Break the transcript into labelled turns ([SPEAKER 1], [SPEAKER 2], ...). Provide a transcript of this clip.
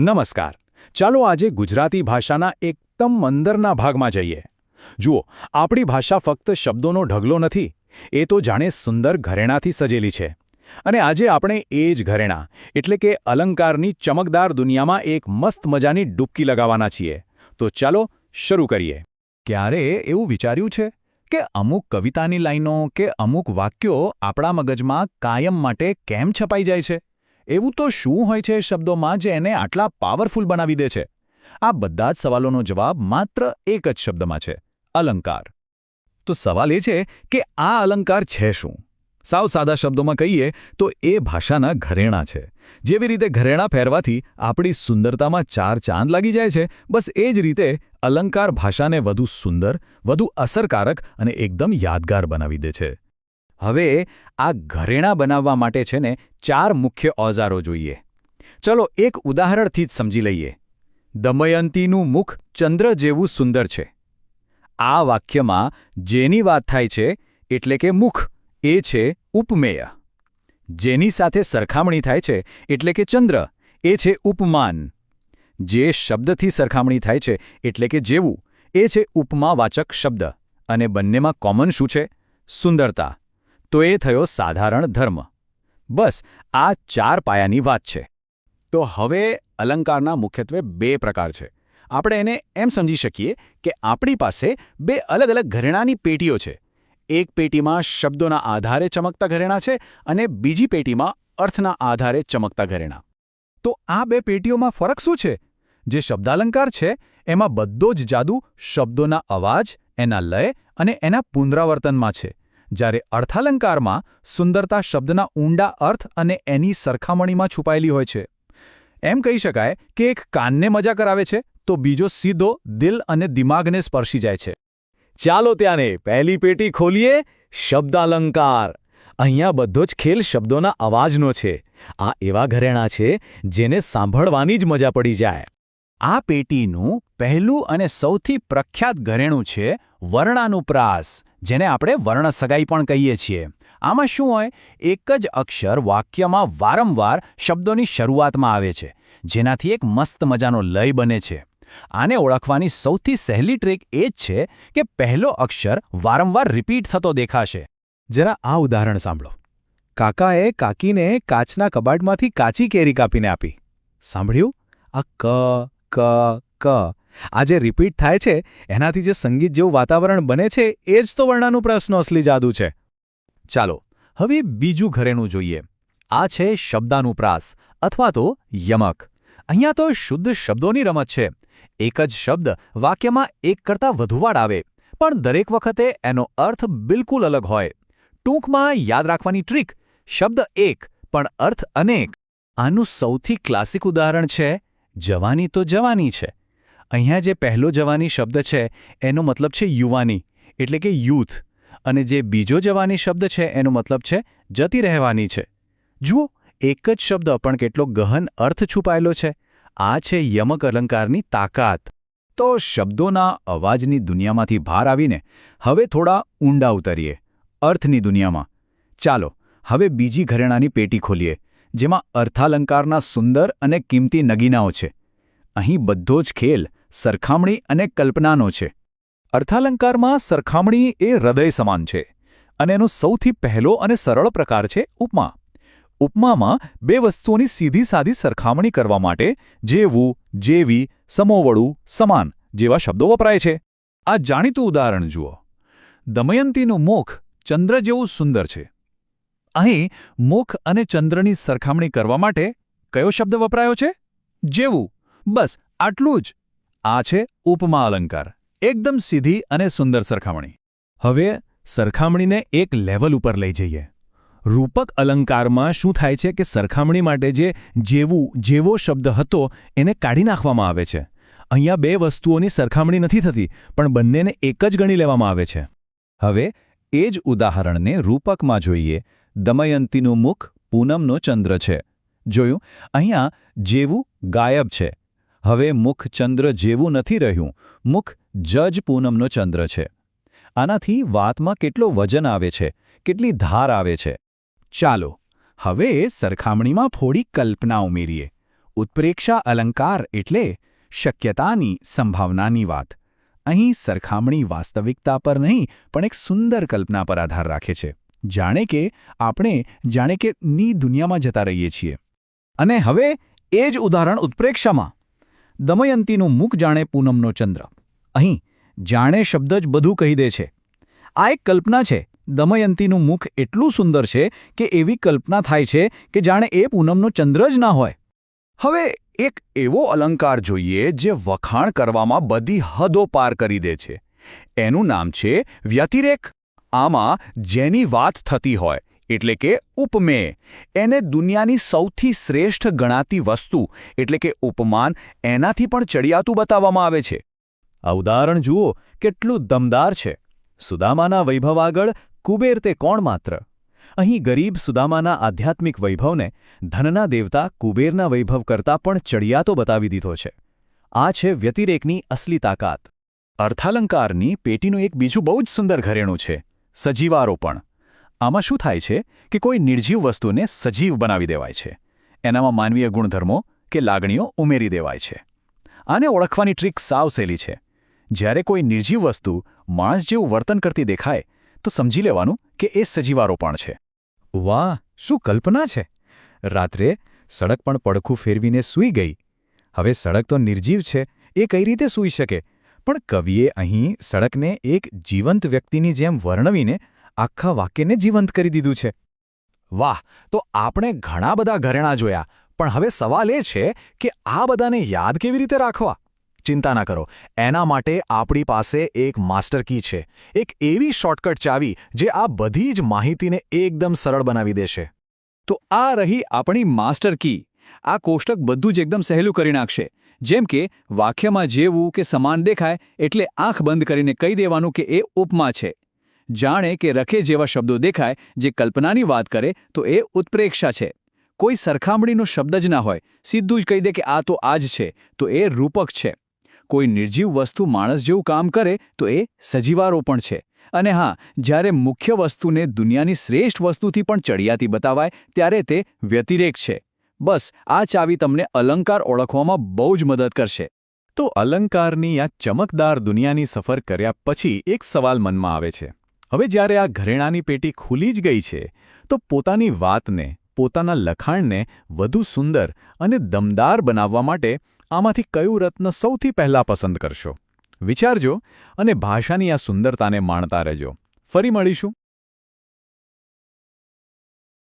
[SPEAKER 1] નમસ્કાર. ચાલો આજે ગુજરાતી ભાષાના એકદમ અંદરના ભાગમાં જઈએ. જુઓ, આપણી ભાષા ફક્ત શબ્દોનો ઢગલો નથી, એ તો જાણે સુંદર ઘરેણાથી સજેલી છે. અને આજે આપણે એ જ ઘરેણા, એટલે કે અલંકારની ચમકદાર દુનિયામાં એક મસ્ત મજાની ડૂબકી લગાવવાના છીએ. તો ચાલો શરૂ કરીએ.
[SPEAKER 2] ક્યારે એવું વિચાર્યું છે કે અમુક કવિતાની લાઈનો કે અમુક વાક્યો આપણા મગજમાં કાયમ માટે કેમ છપાઈ જાય છે? એવું તો શું હોય છે શબ્દોમાં જે એને આટલા પાવરફુલ બનાવી દે છે? આ બધા જ સવાલોનો જવાબ માત્ર એક જ શબ્દમાં છે, અલંકાર. તો સવાલ એ છે કે આ અલંકાર છે શું? સાવ સાદા શબ્દોમાં કહીએ તો એ ભાષાના ઘરેણાં છે. જેવી રીતે ઘરેણાં પહેરવાથી આપણી સુંદરતામાં ચાર ચાંદ લાગી જાય છે, બસ એ જ રીતે અલંકાર ભાષાને વધુ સુંદર, વધુ અસરકારક અને એકદમ યાદગાર બનાવી દે છે. હવે આ ઘરેણાં બનાવવા માટે છે ને ચાર મુખ્ય ઓજારો જોઈએ. ચલો એક ઉદાહરણથી જ સમજી લઈએ. દમયંતીનું મુખ ચંદ્ર જેવું સુંદર છે. આ વાક્યમાં જેની વાત થાય છે એટલે કે મુખ, એ છે ઉપમેય. જેની સાથે સરખામણી થાય છે એટલે કે ચંદ્ર, એ છે ઉપમાન. જે શબ્દથી સરખામણી થાય છે એટલે કે જેવું, એ છે ઉપમાવાચક શબ્દ. અને બંનેમાં કોમન શું છે? સુંદરતા. તો એ થયો સાધારણ ધર્મ. બસ, આ ચાર પાયાની વાત છે. તો હવે અલંકારના મુખ્યત્વે બે પ્રકાર છે. આપણે એને એમ સમજી શકીએ કે આપણી પાસે બે અલગ અલગ ઘરેણાની પેટીઓ છે. એક પેટીમાં શબ્દોના આધારે ચમકતા ઘરેણાં છે અને બીજી પેટીમાં અર્થના આધારે ચમકતા ઘરેણાં. તો આ બે પેટીઓમાં ફરક શું છે? જે શબ્દાલંકાર છે, એમાં બધો જ જાદુ શબ્દોના અવાજ, એના લય અને એના પુનરાવર્તનમાં છે. જ્યારે અર્થાલંકારમાં સુંદરતા શબ્દના ઊંડા અર્થ અને એની સરખામણીમાં છુપાયેલી હોય છે. એમ કહી શકાય કે એક કાનને મજા કરાવે છે, તો બીજો સીધો દિલ અને દિમાગને સ્પર્શી જાય છે.
[SPEAKER 1] ચાલો ત્યાંને પહેલી પેટી ખોલીએ, શબ્દાલંકાર. અહીંયા બધો જ ખેલ શબ્દોના અવાજનો છે. આ એવા ઘરેણાં છે જેને સાંભળવાની જ મજા પડી જાય.
[SPEAKER 2] આ પેટીનું પહેલું અને સૌથી પ્રખ્યાત ઘરેણું છે વર્ણાનુપ્રાસ, જેને આપણે વર્ણસગાઈ પણ કહીએ છીએ. આમાં શું હોય? એક જ અક્ષર વાક્યમાં વારંવાર શબ્દોની શરૂઆતમાં આવે છે, જેનાથી એક મસ્ત મજાનો લય બને છે. આને ઓળખવાની સૌથી સહેલી ટ્રીક એ જ છે કે પહેલો અક્ષર વારંવાર રિપીટ થતો દેખાશે. જરા આ ઉદાહરણ સાંભળો. કાકાએ કાકીને કાચના કબાટમાંથી કાચી કેરી કાપીને આપી. સાંભળ્યું? આ ક ક ક. આ જે રિપીટ થાય છે, એનાથી જે સંગીત જેવું વાતાવરણ બને છે, એ જ તો વર્ણાનું પ્રશ્ન અસલી જાદુ છે. ચાલો, હવે બીજું ઘરેણું જોઈએ. આ છે શબ્દાનુપ્રાસ, અથવા તો યમક. અહીંયા તો શુદ્ધ શબ્દોની રમત છે. એક જ શબ્દ વાક્યમાં એક કરતાં વધુ વાળ આવે, પણ દરેક વખતે એનો અર્થ બિલકુલ અલગ હોય. ટૂંકમાં યાદ રાખવાની ટ્રીક શબ્દ એક, પણ અર્થ અનેક. આનું સૌથી ક્લાસિક ઉદાહરણ છે જવાની તો જવાની છે. અહીંયા જે પહેલો જવાની શબ્દ છે, એનો મતલબ છે યુવાની, એટલે કે યુથ. અને જે બીજો જવાની શબ્દ છે, એનો મતલબ છે જતી રહેવાની છે. જુઓ, એક જ શબ્દ પણ કેટલો ગહન અર્થ છુપાયેલો છે. આ છે યમક અલંકારની તાકાત. તો શબ્દોના અવાજની દુનિયામાંથી બહાર આવીને હવે થોડા ઊંડા ઉતરીએ. અર્થની દુનિયામાં. ચાલો, હવે બીજી ઘરેણાની પેટી ખોલીએ. જેમાં અર્થાલંકારના સુંદર અને કિંમતી નગીનાઓ છે. અહીં બધો જ ખેલ, સરખામણી અને કલ્પનાનો છે. અર્થાલંકારમાં સરખામણી એ હૃદય સમાન છે અને એનો સૌથી પહેલો અને સરળ પ્રકાર છે ઉપમા. ઉપમામાં બે વસ્તુઓની સીધી સાદી સરખામણી કરવા માટે જેવું, જેવી સમોવળું સમાન જેવા શબ્દો વપરાય છે. આ જાણીતું ઉદાહરણ જુઓ. દમયંતીનું મુખ ચંદ્ર જેવું સુંદર છે. અહીં મુખ અને ચંદ્રની સરખામણી કરવા માટે કયો શબ્દ વપરાયો છે? જેવું. બસ, આટલું જ. આ છે ઉપમા અલંકાર. એકદમ સીધી અને સુંદર સરખામણી. હવે સરખામણીને એક લેવલ ઉપર લઈ જઈએ. રૂપક અલંકારમાં શું થાય છે કે સરખામણી માટે જે જેવું, જેવો શબ્દ હતો એને કાઢી નાખવામાં આવે છે. અહીંયા બે વસ્તુઓની સરખામણી નથી થતી, પણ બંનેને એક જ ગણી લેવામાં આવે છે. હવે એ જ ઉદાહરણને રૂપકમાં જોઈએ. દમયંતીનું મુખ પૂનમનો ચંદ્ર છે. જોયું? અહીંયા જેવું ગાયબ છે. હવે મુખ ચંદ્ર જેવું નથી રહ્યું. મુખ જજ પૂનમનો ચંદ્ર છે. આનાથી વાતમાં કેટલો વજન આવે છે? કેટલી ધાર આવે છે? ચાલો, હવે સરખામણીમાં થોડી કલ્પના ઉમેરીએ. ઉત્પ્રેક્ષા અલંકાર એટલે શક્યતાની સંભાવનાની વાત. અહીં સરખામણી વાસ્તવિકતા પર નહીં, પણ એક સુંદર કલ્પના પર આધાર રાખે છે. જાણે કે આપણે જાણે કે ની દુનિયામાં જતા રહીએ છીએ. અને હવે એ જ ઉદાહરણ ઉત્પ્રેક્ષામાં. દમયંતીનું મુખ જાણે પૂનમનો ચંદ્ર. અહીં, જાણે શબ્દ જ બધું કહી દે છે. આ એક કલ્પના છે, દમયંતીનું મુખ એટલું સુંદર છે કે એવી કલ્પના થાય છે કે જાણે એ પૂનમનો ચંદ્ર જ ના હોય. હવે એક એવો અલંકાર જોઈએ જે વખાણ કરવામાં બધી હદો પાર કરી દે છે. એનું નામ છે વ્યતિરેક. આમાં જેની વાત થતી હોય, એટલે કે ઉપમેય, એને દુનિયાની સૌથી શ્રેષ્ઠ ગણાતી વસ્તુ, એટલે કે ઉપમાન, એનાથી પણ ચડિયાતું બતાવવામાં આવે છે. આ ઉદાહરણ જુઓ, કેટલું દમદાર છે. સુદામાના વૈભવ આગળ કુબેર તે કોણ માત્ર? અહીં ગરીબ સુદામાના આધ્યાત્મિક વૈભવને ધનના દેવતા કુબેરના વૈભવ કરતાં પણ ચડિયાતો બતાવી દીધો છે. આ છે વ્યતિરેકની અસલી તાકાત. અર્થાલંકારની પેટીનું એક બીજું બહુ જ સુંદર ઘરેણું છે. સજીવારોપણ. આમાં શું થાય છે કે કોઈ નિર્જીવ વસ્તુને સજીવ બનાવી દેવાય છે. એનામાં માનવીય ગુણધર્મો કે લાગણીઓ ઉમેરી દેવાય છે. આને ઓળખવાની ટ્રીક સાવ સહેલી છે. જ્યારે કોઈ નિર્જીવ વસ્તુ માણસ જેવું વર્તન કરતી દેખાય, તો સમજી લેવાનું કે એ સજીવારોપણ છે. વાહ, શું કલ્પના છે? રાત્રે સડક પણ પડખું ફેરવીને સૂઈ ગઈ. હવે સડક તો નિર્જીવ છે, એ કઈ રીતે સૂઈ શકે? પણ કવિએ અહીં સડકને એક જીવંત વ્યક્તિની જેમ વર્ણવીને આખા વાક્યને જીવંત કરી દીધું છે. વાહ, તો આપણે ઘણા બધા ઘરેણાં જોયા, પણ હવે સવાલ એ છે કે આ બધાને યાદ કેવી રીતે રાખવા? ચિંતા ના કરો, એના માટે આપણી પાસે એક માસ્ટર કી છે, એક એવી શોર્ટકટ ચાવી જે આ બધી જ માહિતીને એકદમ સરળ બનાવી દેશે. તો આ રહી આપણી માસ્ટર કી, આ કોષ્ટક બધું જ એકદમ સહેલું કરી નાખશે. જેમ કે, વાક્યમાં જેવું કે સમાન દેખાય એટલે આંખ બંધ કરીને કહી દેવાનું કે એ ઉપમા છે. જાણે કે રખે જેવા શબ્દો દેખાય જે કલ્પનાની વાત કરે તો એ ઉત્પ્રેક્ષા છે. કોઈ સરખામણીનો શબ્દ જ ના હોય, સીધું જ કહી દે કે આ તો આ જ છે, તો એ રૂપક છે. કોઈ નિર્જીવ વસ્તુ માણસ જેવું કામ કરે તો એ સજીવારોપણ છે. અને હા, જ્યારે મુખ્ય વસ્તુને દુનિયાની શ્રેષ્ઠ વસ્તુથી પણ ચડિયાતી બતાવાય, ત્યારે તે વ્યતિરેક છે. બસ, આ ચાવી તમને અલંકાર ઓળખવામાં બહુ જ મદદ કરશે. તો અલંકારની આ ચમકદાર દુનિયાની સફર કર્યા પછી એક સવાલ મનમાં આવે છે. હવે જ્યારે આ ઘરેણાની પેટી ખુલી જ ગઈ છે, તો પોતાની વાતને, પોતાના લખાણને વધુ સુંદર અને દમદાર બનાવવા માટે આમાંથી કયું રત્ન સૌથી પહેલાં પસંદ કરશો? વિચારજો અને ભાષાની આ સુંદરતાને માણતા રહેજો. ફરી મળીશું.